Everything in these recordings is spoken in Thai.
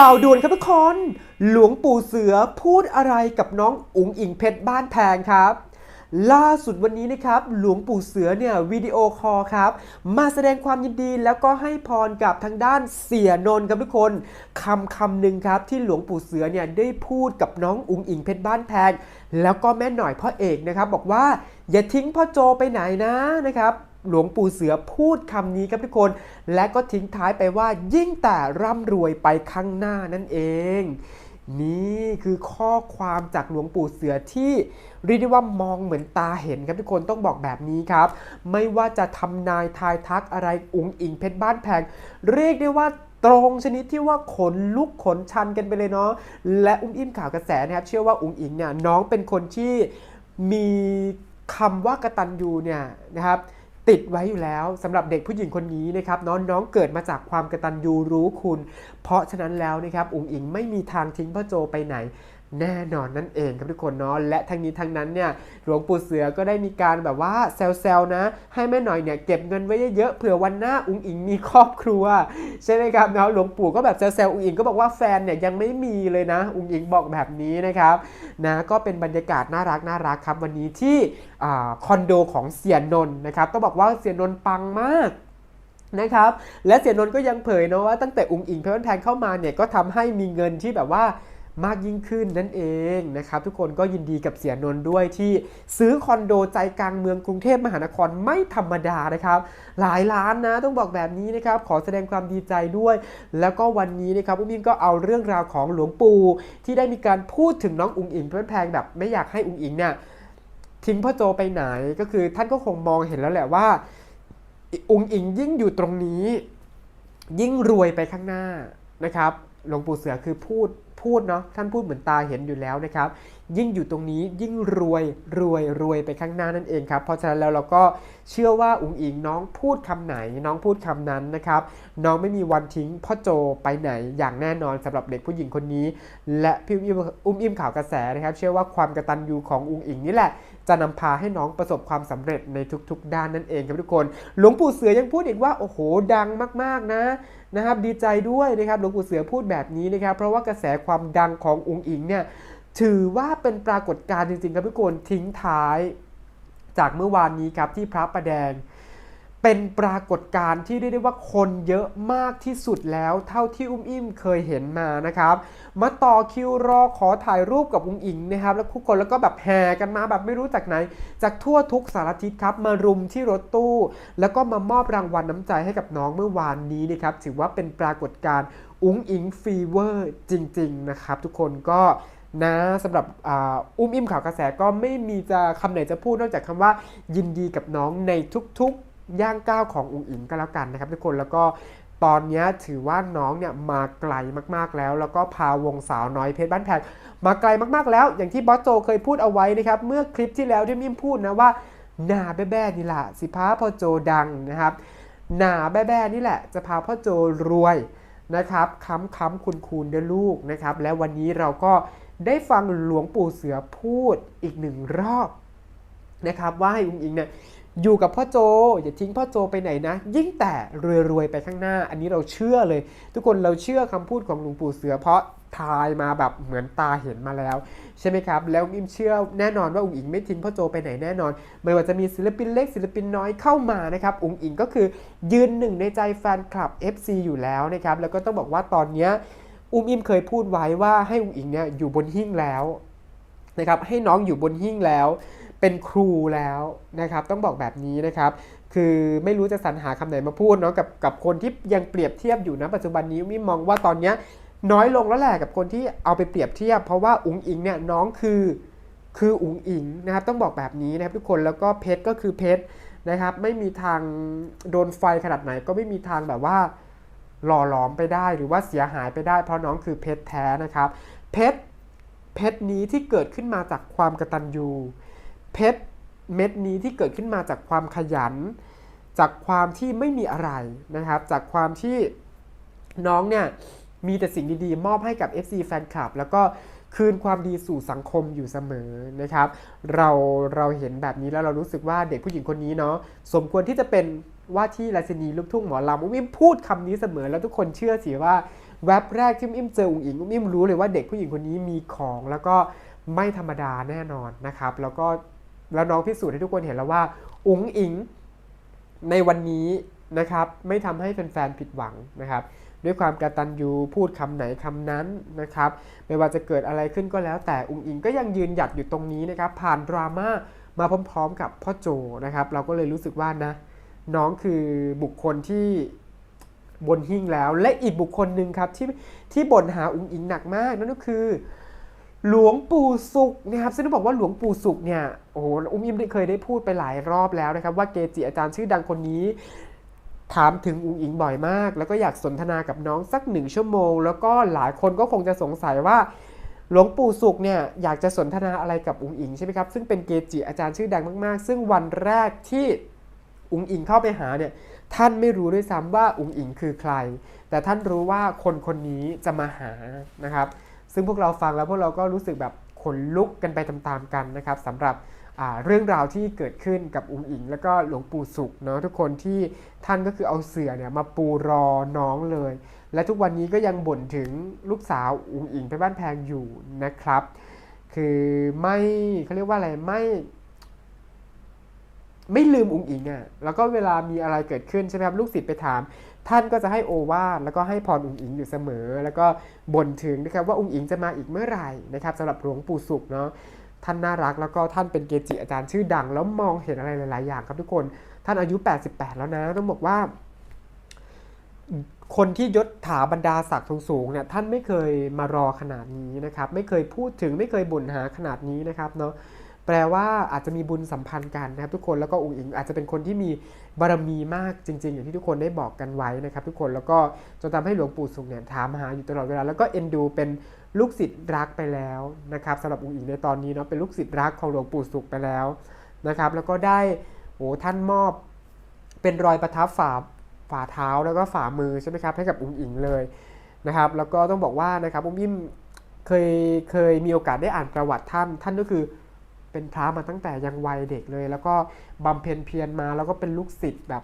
ข่าวด่วนครับทุกคน หลวงปู่เสือพูดอะไรกับน้องอุ๋งอิงเพชรบ้านแพงครับ ล่าสุดวันนี้นะครับ หลวงปู่เสือเนี่ยวิดีโอคอลครับ มาแสดงความยินดีแล้วก็ให้พรกับทางด้านเสียนนท์ครับทุกคนคำคำหนึ่งครับที่หลวงปู่เสือเนี่ยได้พูดกับน้องอุ๋งอิงเพชรบ้านแพงแล้วก็แม่หน่อยพ่อเอกนะครับ บอกว่าอย่าทิ้งพ่อโจไปไหนนะนะครับ หลวงปู่เสือพูดคำนี้ครับทุกคน และก็ทิ้งท้ายไปว่ายิ่งแต่ร่ำรวยไปข้างหน้านั่นเอง นี่คือข้อความจากหลวงปู่เสือที่เรียกได้ว่ามองเหมือนตาเห็นครับทุกคนต้องบอกแบบนี้ครับ ไม่ว่าจะทำนายทายทักอะไรอุ๋งอิงเพชรบ้านแพง เรียกได้ว่าตรงชนิดที่ว่าขนลุกขนชันกันไปเลยเนาะและอุ้มอิ่มข่าวกระแสนะครับเชื่อว่าอุ๋งอิงเนี่ยน้องเป็นคนที่มีคำว่ากระตัญญูเนี่ยนะครับ ติดไว้อยู่แล้วสำหรับเด็กผู้หญิงคนนี้นะครับน้องน้องเกิดมาจากความกระตันยูรู้คุณ เพราะฉะนั้นแล้วนะครับอุ๋งอิงไม่มีทางทิ้งพ่อโจไปไหน แน่นอนนั่นเองครับทุกคนเนาะและทั้งนี้ทั้งนั้นเนี่ยหลวงปู่เสือก็ได้มีการแบบว่าแซวๆนะ ให้แม่หน่อยเนี่ยเก็บเงินไว้เยอะๆเผื่อวันหน้าอุ๋งอิงมีครอบครัว ใช่ไหมครับเนาะหลวงปู่ก็แบบแซวๆอุ๋งอิงก็บอกว่าแฟนเนี่ยยังไม่มีเลยนะ อุ๋งอิงบอกแบบนี้นะครับนะก็เป็นบรรยากาศน่ารักน่ารักครับวันนี้ที่คอนโดของเสียนนท์นะครับต้องบอกว่าเสียนนท์ปังมากนะครับและเสียนนท์ก็ยังเผยนะว่าตั้งแต่อุงอิงเพชรบ้นแพงเข้ามาเนี่ยก็ทำให้มีเงินที่แบบว่า มากยิ่งขึ้นนั่นเองนะครับ ทุกคนก็ยินดีกับเสียนนท์ด้วยที่ซื้อคอนโดใจกลางเมืองกรุงเทพมหานครไม่ธรรมดานะครับ หลายล้านนะต้องบอกแบบนี้นะครับ ขอแสดงความดีใจด้วย แล้วก็วันนี้นะครับอุ้มอิงก็เอาเรื่องราวของหลวงปู่ที่ได้มีการพูดถึงน้องอุ๋งอิงเพชรบ้านแพงแบบไม่อยากให้อุ๋งอิงเนี่ยทิ้งพ่อโจไปไหนก็คือท่านก็คงมองเห็นแล้วแหละว่า อุงอิงยิ่งอยู่ตรงนี้ ยิ่งรวยไปข้างหน้านะครับหลวงปู่เสือคือพูด พูดเนาะท่านพูดเหมือนตาเห็นอยู่แล้วนะครับ ยิ่งอยู่ตรงนี้ยิ่งรวยรวยรวยไปข้างหน้านั่นเองครับ เพราะฉะนั้นแล้วเราก็เชื่อว่าอุงอิงน้องพูดคำไหน น้องพูดคำนั้นนะครับ น้องไม่มีวันทิ้งพ่อโจไปไหนอย่างแน่นอนสำหรับเด็กผู้หญิงคนนี้ และพี่อุ้มอุ้มอิ่มข่าวกระแสนะครับ เชื่อว่าความกระตัญญูของอุงอิงนี่แหละจะนำพาให้น้องประสบความสำเร็จในทุกๆ ด้านนั่นเองครับทุกคน หลวงปู่เสือยังพูดอีกว่าโอ้โหดังมากๆนะ นะครับดีใจด้วยนะครับหลวงปู่เสือพูดแบบนี้นะครับเพราะว่ากระแสความดังขององค์อิงเนี่ยถือว่าเป็นปรากฏการณ์จริงๆครับทุกคนทิ้งท้าย จากเมื่อวานนี้ครับที่พระประแดง เป็นปรากฏการณ์ที่เรียกได้ว่าคนเยอะมากที่สุดแล้ว เท่าที่อุ้มอิ่มเคยเห็นมานะครับ มาต่อคิวรอขอถ่ายรูปกับอุ้งอิงนะครับ แล้วทุกคนแล้วก็แบบแห่กันมาแบบไม่รู้จากไหน จากทั่วทุกสารทิศครับ มารุมที่รถตู้ แล้วก็มามอบรางวัลน้ำใจให้กับน้องเมื่อวานนี้นะครับถือว่าเป็นปรากฏการณ์อุ้งอิงฟีเวอร์จริง ๆ นะครับ ทุกคนก็นะสำหรับอ,อุ้มอิ่มข่าวกระแสก็ไม่มีจะคำไหนจะพูดนอกจากคำว่ายินดีกับน้องในทุกๆ ย่างก้าวของอุ๋งอิงก็แล้วกันนะครับทุกคนแล้วก็ตอนนี้ถือว่าน้องเนี่ยมาไกลมากๆแล้ว แล้วก็พาวงสาวน้อยเพชรบ้านแพงมาไกลมากๆแล้ว อย่างที่บอสโจเคยพูดเอาไว้นะครับเมื่อคลิปที่แล้วที่มิมพูดนะว่าหนาแบ้ๆนี่แหละสิพาพ่อโจดังนะครับหนาแบ้ๆนี่แหละ จะพาพ่อโจรวยนะครับค้ำค้ำคุณคูณด้วยลูกนะครับ และวันนี้เราก็ได้ฟังหลวงปู่เสือพูดอีกหนึ่งรอบนะครับ ว่าให้อุ้งอิงเนี่ย อยู่กับพ่อโจ อย่าทิ้งพ่อโจไปไหนนะ ยิ่งแต่รวยๆไปข้างหน้า อันนี้เราเชื่อเลย ทุกคนเราเชื่อคำพูดของหลวงปู่เสือเพราะทายมาแบบเหมือนตาเห็นมาแล้ว ใช่ไหมครับ แล้วอิมเชื่อแน่นอนว่าอุ๋งอิงไม่ทิ้งพ่อโจไปไหนแน่นอน ไม่ว่าจะมีศิลปินเล็กศิลปินน้อยเข้ามานะครับอุ๋งอิงก็คือยืนหนึ่งในใจแฟนคลับ FC อยู่แล้วนะครับแล้วก็ต้องบอกว่าตอนเนี้อุ้มอิมเคยพูดไว้ว่าให้อุ๋งอิงเนี่ยอยู่บนหิ้งแล้วนะครับให้น้องอยู่บนหิ้งแล้ว เป็นครูแล้วนะครับ ต้องบอกแบบนี้นะครับ คือไม่รู้จะสรรหาคำไหนมาพูดเนาะกับกับคนที่ยังเปรียบเทียบอยู่นะปัจจุบันนี้มิมองว่าตอนเนี้ยน้อยลงแล้วแหละกับคนที่เอาไปเปรียบเทียบ เพราะว่าอุ๋งอิงเนี่ยน้องคือคืออุ๋งอิงนะครับ ต้องบอกแบบนี้นะครับทุกคนแล้วก็เพชรก็คือเพชรนะครับ ไม่มีทางโดนไฟขนาดไหนก็ไม่มีทางแบบว่าหล่อหลอมไปได้หรือว่าเสียหายไปได้ เพราะน้องคือเพชรแท้นะครับ เพชรเพชรนี้ที่เกิดขึ้นมาจากความกระตัญญู เพชรเม็ดนี้ที่เกิดขึ้นมาจากความขยัน จากความที่ไม่มีอะไรนะครับ จากความที่น้องเนี่ยมีแต่สิ่งดีๆ มอบให้กับ FC แฟนคลับ แล้วก็คืนความดีสู่สังคมอยู่เสมอนะครับ เราเราเห็นแบบนี้แล้วเรารู้สึกว่าเด็กผู้หญิงคนนี้เนาะสมควรที่จะเป็นว่าที่ราชินีลูกทุ่งหมอลำวิมพูดคำนี้เสมอ แล้วทุกคนเชื่อสิว่าแวบแรกที่อุ้มอิ่มเจออุ๋งอิงอุ้มอิ่มรู้เลยว่าเด็กผู้หญิงคนนี้มีของแล้วก็ไม่ธรรมดาแน่นอนนะครับ แล้วก็ แล้วน้องพิสูจน์ให้ทุกคนเห็นแล้วว่า อุ๋งอิงในวันนี้นะครับไม่ทำให้แฟนๆผิดหวังนะครับ ด้วยความกระตัญญูพูดคำไหนคำนั้นนะครับ ไม่ว่าจะเกิดอะไรขึ้นก็แล้ว แต่อุ๋งอิงก็ยังยืนหยัดอยู่ตรงนี้นะครับ ผ่านดราม่ามาพร้อมๆ กับพ่อโจนะครับ เราก็เลยรู้สึกว่านะ น้องคือบุคคลที่บนหิ้งแล้ว และอีกบุคคลหนึ่งครับที่ที่บ่นหาอุ๋งอิงหนักมากนั่นก็คือ หลวงปู่สุขนะครับซึ่งต้องบอกว่าหลวงปู่สุขเนี่ยโอ้โหอุ้มอิมได้เคยได้พูดไปหลายรอบแล้วนะครับ ว่าเกจิอาจารย์ชื่อดังคนนี้ ถามถึงอุ๋งอิงบ่อยมาก แล้วก็อยากสนทนากับน้องสักหนึ่งชั่วโมง แล้วก็หลายคนก็คงจะสงสัยว่าหลวงปู่สุขเนี่ยอยากจะสนทนาอะไรกับอุ๋งอิงใช่ไหมครับซึ่งเป็นเกจิอาจารย์ชื่อดังมากๆ ซึ่งวันแรกที่อุ๋งอิงเข้าไปหาเนี่ยท่านไม่รู้ด้วยซ้ำว่าอุ๋งอิงคือใคร แต่ท่านรู้ว่าคนคนนี้จะมาหานะครับ ซึ่งพวกเราฟังแล้วพวกเราก็รู้สึกแบบขนลุกกันไปตามๆกันนะครับสำหรับเรื่องราวที่เกิดขึ้นกับอุ๋งอิง แล้วก็หลวงปู่สุขเนาะทุกคนที่ท่านก็คือเอาเสือเนี่ยมาปูรอน้องเลย และทุกวันนี้ก็ยังบ่นถึงลูกสาวอุ๋งอิงไปบ้านแพงอยู่นะครับ คือไม่เขาเรียกว่าอะไรไม่ ไม่ลืมอุ๋งอิงอะ่ะ แล้วก็เวลามีอะไรเกิดขึ้นใช่ไหมครับ ลูกศิษย์ไปถาม ท่านก็จะให้โอวาทแล้วก็ให้พรอุ๋งอิงอยู่เสมอ แล้วก็บ่นถึงนะครับว่าอุ๋งอิงจะมาอีกเมื่อไหร่นะครับสำหรับหลวงปู่สุขเนาะ ท่านน่ารักแล้วก็ท่านเป็นเกจิอาจารย์ชื่อดัง แล้วมองเห็นอะไรหลาย ๆ อย่างครับทุกคน ท่านอายุ 88 แล้วนะ ต้องบอกว่า คนที่ยศถาบรรดาศักดิ์สูงๆเนี่ยท่านไม่เคยมารอขนาดนี้นะครับ ไม่เคยพูดถึงไม่เคยบ่นหาขนาดนี้นะครับเนาะ แปลว่าอาจจะมีบุญสัมพันธ์กันนะครับทุกคนแล้วก็อุ๋งอิงอาจจะเป็นคนที่มีบารมีมากจริง ๆ อย่างที่ทุกคนได้บอกกันไว้นะครับ ทุกคนแล้วก็จนทำให้หลวงปู่สุขเนี่ยถามหาอยู่ตลอดเวลาแล้วก็เอ็นดูเป็นลูกศิษย์รักไปแล้วนะครับสำหรับอุ๋งอิงในตอนนี้เนาะเป็นลูกศิษย์รักของหลวงปู่สุขไปแล้วนะครับ แล้วก็ได้โอ้ท่านมอบเป็นรอยประทับฝ่าฝ่าเท้าแล้วก็ฝ่ามือใช่ไหมครับให้กับอุ้งอิงเลยนะครับ แล้วก็ต้องบอกว่านะครับอุ้มอิ่มเคยเคยมีโอกาสได้อ่านประวัติท่านท่านก็คือ เป็นพระมาตั้งแต่ยังวัยเด็กเลย แล้วก็บำเพ็ญเพียรมาแล้วก็เป็นลูกศิษย์แบบ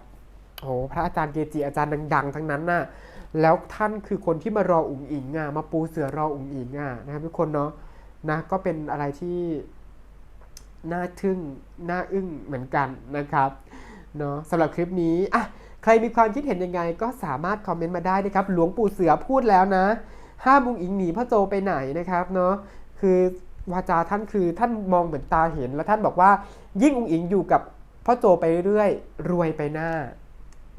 โหพระอาจารย์เกจิอาจารย์ดัง ๆ ทั้งนั้นน่ะแล้วท่านคือคนที่มารออุ๋งอิงอะมาปูเสือรออุ๋งอิงอะนะครับทุกคนเนาะนะก็เป็นอะไรที่น่าทึ่งน่าอึ้งเหมือนกันนะครับเนาะสำหรับคลิปนี้อะใครมีความคิดเห็นยังไง ก็สามารถคอมเมนต์มาได้นะครับ หลวงปู่เสือพูดแล้วนะ ห้ามอุงอิงหนีพ่อโจไปไหนนะครับเนาะคือ วาจาท่านคือท่านมองเหมือนตาเห็น แล้วท่านบอกว่า ยิ่งอุงอิงอยู่กับพ่อโจไปเรื่อยรวยไปหน้า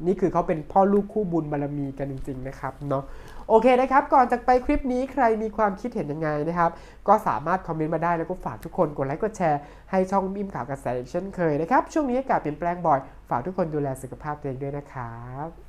นี่คือเขาเป็นพ่อลูกคู่บุญบารมีกันจริง ๆ นะครับเนาะโอเคนะครับ ก่อนจากไปคลิปนี้ใครมีความคิดเห็นยังไงนะครับ ก็สามารถคอมเมนต์มาได้แล้วก็ฝากทุกคนกดไลค์กดแชร์ให้ช่องบิมข่าวกระแสอีกเช่นเคยนะครับ ช่วงนี้อากาศเปลี่ยนแปลงบ่อย ฝากทุกคนดูแลสุขภาพตัวเองด้วยนะครับ